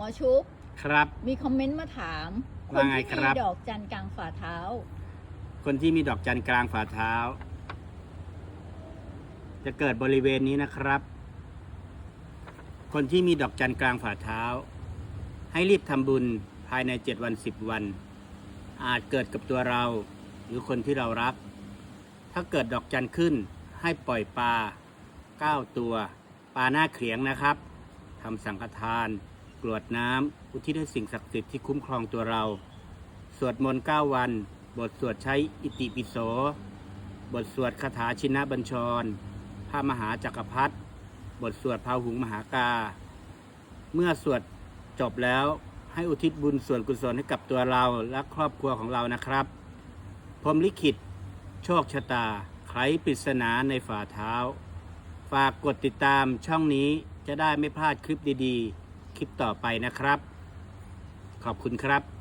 หมอชุบครับ มีคอมเมนต์มาถามคนว่าไงที่คมีรับดอกจันกลางฝ่าเท้า คนที่มีดอกจันกลางฝ่าเท้า จะเกิดบริเวณนี้นะครับ คนที่มีดอกจันกลางฝ่าเท้า ให้รีบทำบุญภายในเจ็ดวันสิบวัน อาจเกิดกับตัวเรา หรือคนที่เรารัก ถ้าเกิดดอกจันขึ้น ให้ปล่อยปลาเก้าตัวปลาหน้าเขียงนะครับทำสังฆทาน กรวดน้ำอุทิศให้สิ่งศักดิ์สิทธิ์ที่คุ้มครองตัวเรา สวดมนต์เก้าวัน บทสวดใช้อิติปิโส บทสวดคาถาชินะบัญชร พระมหาจักรพรรดิบทสวดพาหุงมหากา เมื่อสวดจบแล้วให้อุทิศบุญส่วนกุศลให้กับตัวเราและครอบครัวของเรานะครับพรมลิขิต โชคชะตา ไขปริศนาในฝ่าเท้า ฝากกดติดตามช่องนี้จะได้ไม่พลาดคลิปดีๆ คลิปต่อไปนะครับ ขอบคุณครับ